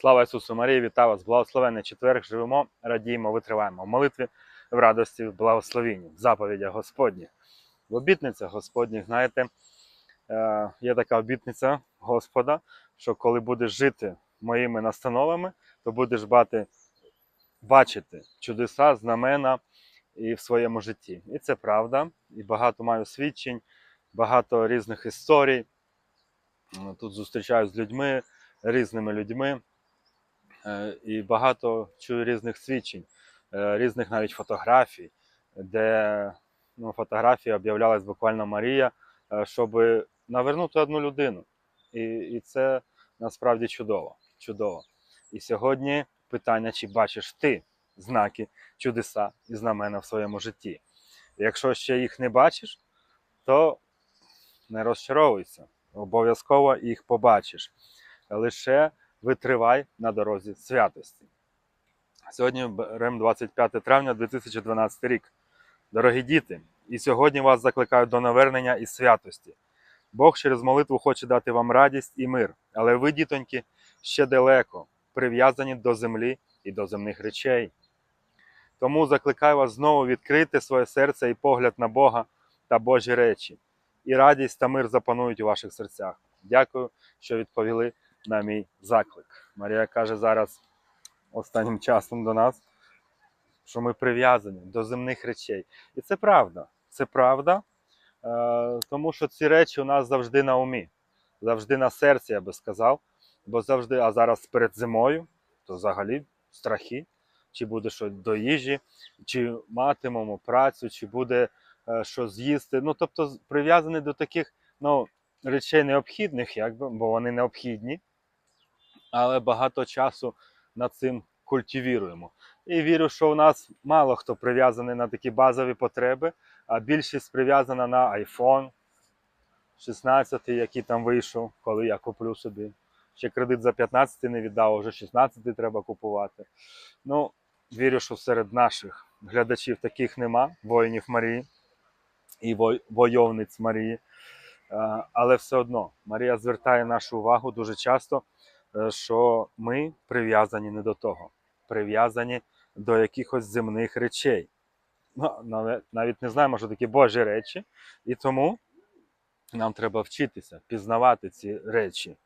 Слава Ісусу Марії, вітаю вас! Благословенний четверг! Живемо, радіємо, витриваємо в молитві, в радості, в благословенні, в заповідях Господніх. В обітницях Господніх, знаєте, е, є така обітниця Господа, що коли будеш жити моїми настановами, то будеш бати, бачити чудеса, знамена і в своєму житті. І це правда. І багато маю свідчень, багато різних історій. Тут зустрічаюсь з людьми, різними людьми. Е, і багато чую різних свідчень, е, різних навіть фотографій, де ну, фотографії об'являлась буквально Марія, е, щоб навернути одну людину. І, і це насправді чудово. чудово. І сьогодні питання, чи бачиш ти знаки, чудеса і знамена в своєму житті. Якщо ще їх не бачиш, то не розчаровуйся. Обов'язково їх побачиш. Лише витривай на дорозі святості. Сьогодні беремо 25 травня 2012 рік. Дорогі діти, і сьогодні вас закликають до навернення і святості. Бог через молитву хоче дати вам радість і мир, але ви, дітоньки, ще далеко, прив'язані до землі і до земних речей. Тому закликаю вас знову відкрити своє серце і погляд на Бога та Божі речі, і радість та мир запанують у ваших серцях. Дякую, що відповіли на мій заклик. Марія каже зараз останнім часом до нас, що ми прив'язані до земних речей. І це правда. Це правда, е, тому що ці речі у нас завжди на умі, завжди на серці, я би сказав. Бо завжди, а зараз перед зимою, то взагалі страхи, чи буде щось до їжі, чи матимемо працю, чи буде е, що з'їсти. Ну, тобто, прив'язані до таких ну, речей необхідних, якби, бо вони необхідні але багато часу над цим культивіруємо. І вірю, що у нас мало хто прив'язаний на такі базові потреби, а більшість прив'язана на iPhone 16, який там вийшов, коли я куплю собі. Ще кредит за 15 не віддав, вже 16 треба купувати. Ну, вірю, що серед наших глядачів таких нема, воїнів Марії і войовниць Марії. Е, Але все одно Марія звертає нашу увагу дуже часто що ми прив'язані не до того, прив'язані до якихось земних речей. Ну, навіть не знаємо, що такі Божі речі, і тому нам треба вчитися, пізнавати ці речі.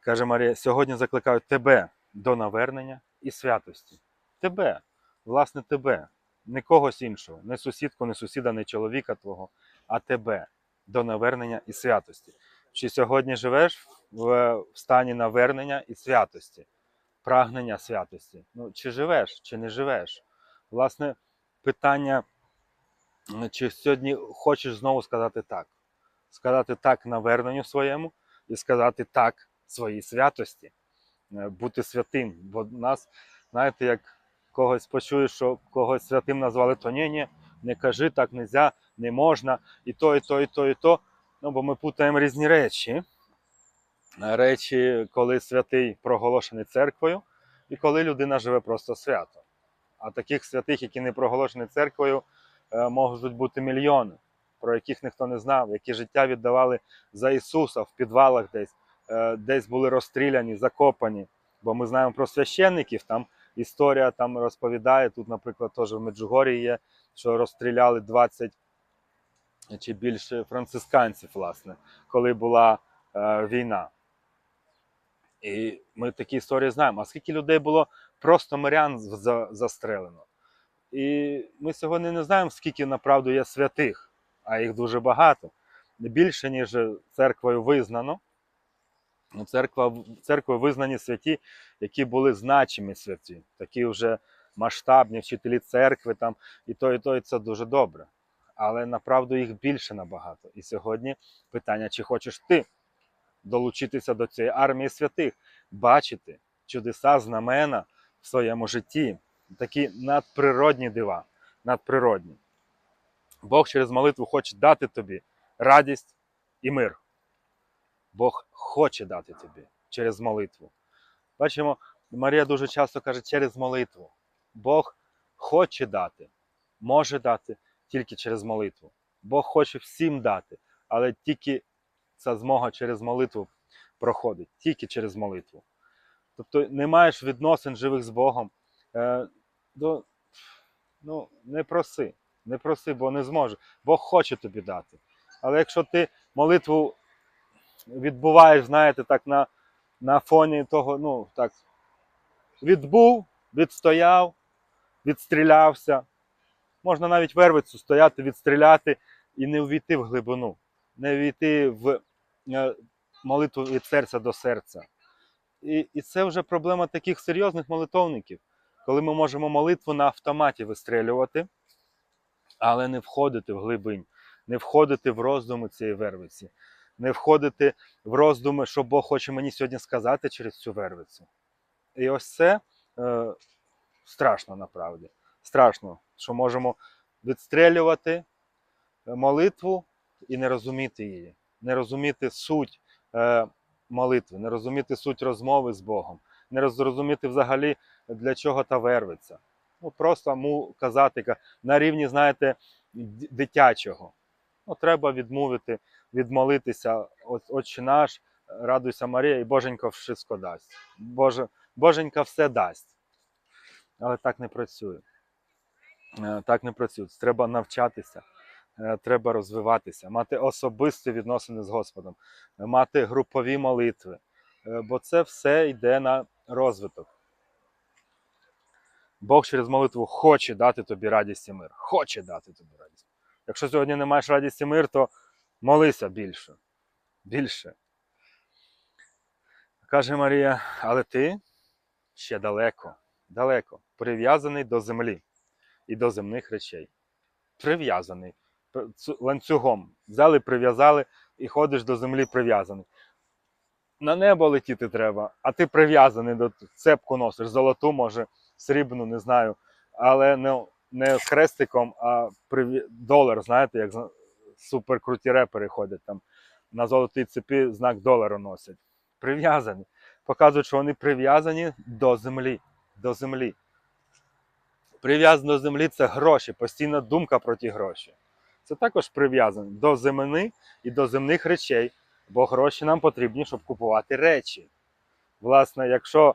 Каже Марія, сьогодні закликаю тебе до навернення і святості. Тебе, власне, тебе, не когось іншого, не сусідку, не сусіда, не чоловіка твого, а тебе до навернення і святості. Чи сьогодні живеш в стані навернення і святості, прагнення святості? Ну, чи живеш, чи не живеш? Власне, питання, чи сьогодні хочеш знову сказати так? Сказати так наверненню своєму і сказати так своїй святості, Е, бути святим. Бо нас, знаєте, як когось почуєш, що когось святим назвали, то ні, ні, не кажи так, не можна, і то, і то, і то, і то. Ну, бо ми путаємо різні речі. Речі, коли святий проголошений церквою, і коли людина живе просто свято. А таких святих, які не проголошені церквою, е, можуть бути мільйони, про яких ніхто не знав, які життя віддавали за Ісуса в підвалах десь, е, десь були розстріляні, закопані. Бо ми знаємо про священників, там історія там розповідає. Тут, наприклад, теж в Меджугорі є, що розстріляли 20 чи більше францисканців, власне, коли була е, війна. І ми такі історії знаємо. А скільки людей було просто мирян за- застрелено? І ми сьогодні не знаємо, скільки направду є святих, а їх дуже багато. Більше, ніж церквою визнано. Ну, Церква, церквою визнані святі, які були значимі святі, такі вже масштабні вчителі церкви, там, і то, і то, і це дуже добре. Але направду їх більше набагато. І сьогодні питання, чи хочеш ти долучитися до цієї армії святих, бачити чудеса, знамена в своєму житті, такі надприродні дива, надприродні. Бог через молитву хоче дати тобі радість і мир. Бог хоче дати тобі через молитву. Бачимо, Марія дуже часто каже через молитву. Бог хоче дати, може дати тільки через молитву. Бог хоче всім дати, але тільки ця змога через молитву проходить, тільки через молитву. тобто не маєш відносин живих з Богом, е, до, ну, не проси, не проси, бо не зможе. Бог хоче тобі дати. Але якщо ти молитву відбуваєш, знаєте, так на, на фоні того, ну так, відбув, відстояв, відстрілявся. Можна навіть вервицю стояти, відстріляти і не увійти в глибину, не увійти в е, молитву від серця до серця. І, і це вже проблема таких серйозних молитовників, коли ми можемо молитву на автоматі вистрілювати, але не входити в глибинь, не входити в роздуми цієї вервиці, не входити в роздуми, що Бог хоче мені сьогодні сказати через цю вервицю. І ось це е, страшно направді. Страшно, що можемо відстрелювати е, молитву і не розуміти її, не розуміти суть е, молитви, не розуміти суть розмови з Богом, не розуміти взагалі, для чого та вервиця. Ну, просто му казати на рівні, знаєте, дитячого. Ну, треба відмовити, відмолитися, Отче наш, радуйся Марія, і Боженька все дасть. Боже, Боженька все дасть. Але так не працює. Е, Так не працює. Треба навчатися, е, треба розвиватися, мати особисті відносини з Господом, е, мати групові молитви. Бо це все йде на розвиток. Бог через молитву хоче дати тобі радість і мир. Хоче дати тобі радість. Якщо сьогодні не маєш радість і мир, то молися більше. Більше. Каже Марія, але ти ще далеко, далеко, прив'язаний до землі і до земних речей. Прив'язаний ланцюгом. Взяли, прив'язали і ходиш до землі прив'язаний. На небо летіти треба, а ти прив'язаний до цепку носиш, золоту, може, срібну, не знаю. Але не, не хрестиком, а прив'я- долар, знаєте, як суперкруті репери ходять там на золотій цепі знак долара носять. Прив'язані. Показують, що вони прив'язані до землі. До землі. Прив'язані до землі це гроші, постійна думка про ті гроші. Це також прив'язано до землі і до земних речей, бо гроші нам потрібні, щоб купувати речі. Власне, якщо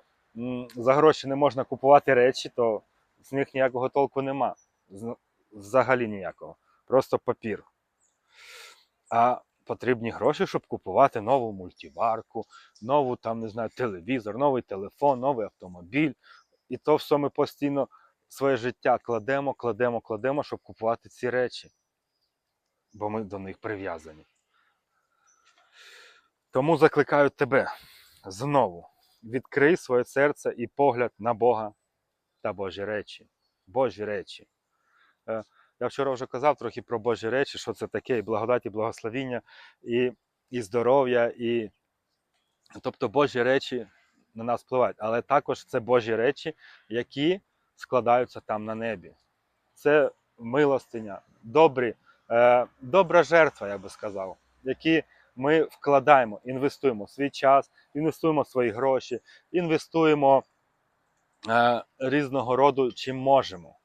за гроші не можна купувати речі, то з них ніякого толку нема. Взагалі ніякого. Просто папір. А потрібні гроші, щоб купувати нову мультиварку, нову там, не знаю, телевізор, новий телефон, новий автомобіль. І то все ми постійно своє життя кладемо, кладемо, кладемо, щоб купувати ці речі. Бо ми до них прив'язані. Тому закликаю тебе знову відкрий своє серце і погляд на Бога та Божі речі. Божі речі. Е, Я вчора вже казав трохи про Божі речі, що це таке, і благодать, і благословіння, і, і здоров'я, і тобто Божі речі на нас впливають. Але також це Божі речі, які складаються там на небі. Це милостиня, добрі, е, добра жертва, я би сказав, які ми вкладаємо, інвестуємо свій час, інвестуємо свої гроші, інвестуємо е, різного роду, чим можемо.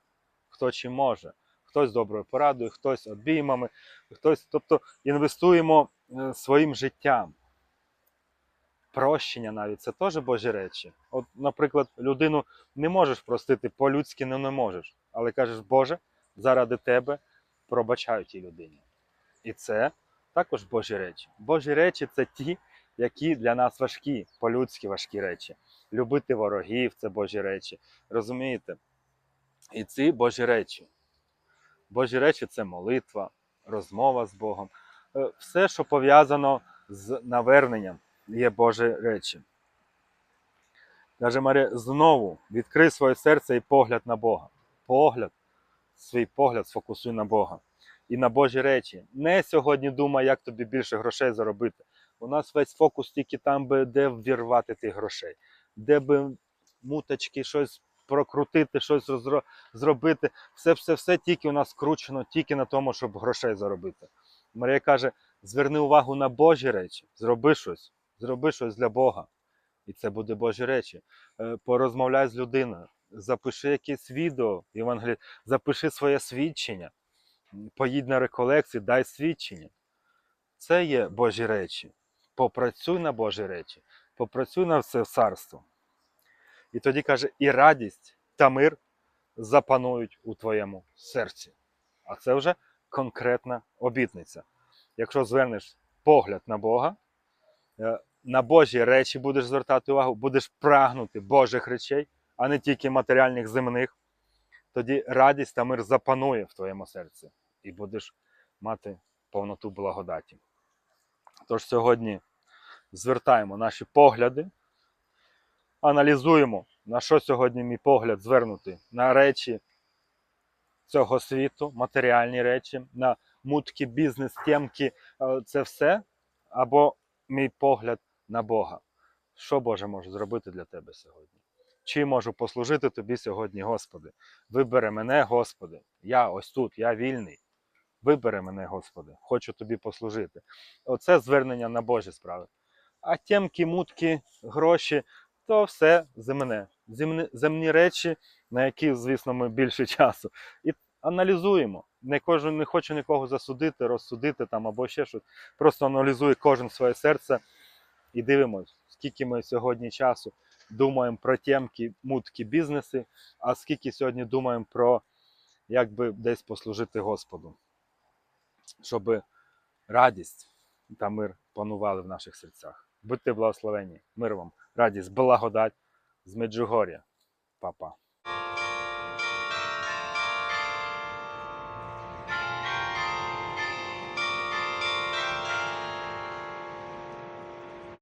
Хто чим може. Хтось доброю порадою, хтось обіймами, хтось, тобто інвестуємо е, своїм життям. Прощення навіть це теж Божі речі. От, наприклад, людину не можеш простити, по-людськи не, не можеш. Але кажеш, Боже, заради тебе пробачаю тій людині. І це також Божі речі. Божі речі це ті, які для нас важкі, по-людськи важкі речі. Любити ворогів це Божі речі. Розумієте? І ці Божі речі. Божі речі це молитва, розмова з Богом. Е, Все, що пов'язано з наверненням, є Божі речі. Каже Марія, знову відкрий своє серце і погляд на Бога. Погляд, свій погляд сфокусуй на Бога і на Божі речі. Не сьогодні думай, як тобі більше грошей заробити. У нас весь фокус тільки там, би де ввірвати тих грошей, де би муточки, щось прокрутити, щось розро- зробити. Все, все, все тільки у нас скручено, тільки на тому, щоб грошей заробити. Марія каже: зверни увагу на Божі речі, зроби щось, зроби щось для Бога. І це буде Божі речі. Е, Порозмовляй з людиною, запиши якесь відео, Євангеліє, запиши своє свідчення, поїдь на реколекцію, дай свідчення. Це є Божі речі. Попрацюй на Божі речі, попрацюй на все царство. І тоді каже, і радість та мир запанують у твоєму серці. А це вже конкретна обітниця. Якщо звернеш погляд на Бога, на Божі речі будеш звертати увагу, будеш прагнути Божих речей, а не тільки матеріальних земних, тоді радість та мир запанує в твоєму серці і будеш мати повноту благодаті. Тож сьогодні звертаємо наші погляди, аналізуємо, на що сьогодні мій погляд звернути на речі цього світу, матеріальні речі, на мутки, бізнес, темки, е, це все, або мій погляд на Бога. Що Боже може зробити для тебе сьогодні? Чи можу послужити тобі сьогодні, Господи? Вибери мене, Господи. Я ось тут, я вільний. Вибери мене, Господи, хочу тобі послужити. Оце звернення на Божі справи. А тємки, мутки, гроші то все земне. Земні, земні речі, на які, звісно, ми більше часу. І аналізуємо. Не кожен не хочу нікого засудити, розсудити там або ще щось. Просто аналізує кожен своє серце і дивимось, скільки ми сьогодні часу думаємо про тємки, мутки, бізнеси, а скільки сьогодні думаємо про як би десь послужити Господу, щоб радість та мир панували в наших серцях. Будьте благословені, мир вам, радість, благодать з Меджугор'я. Па-па.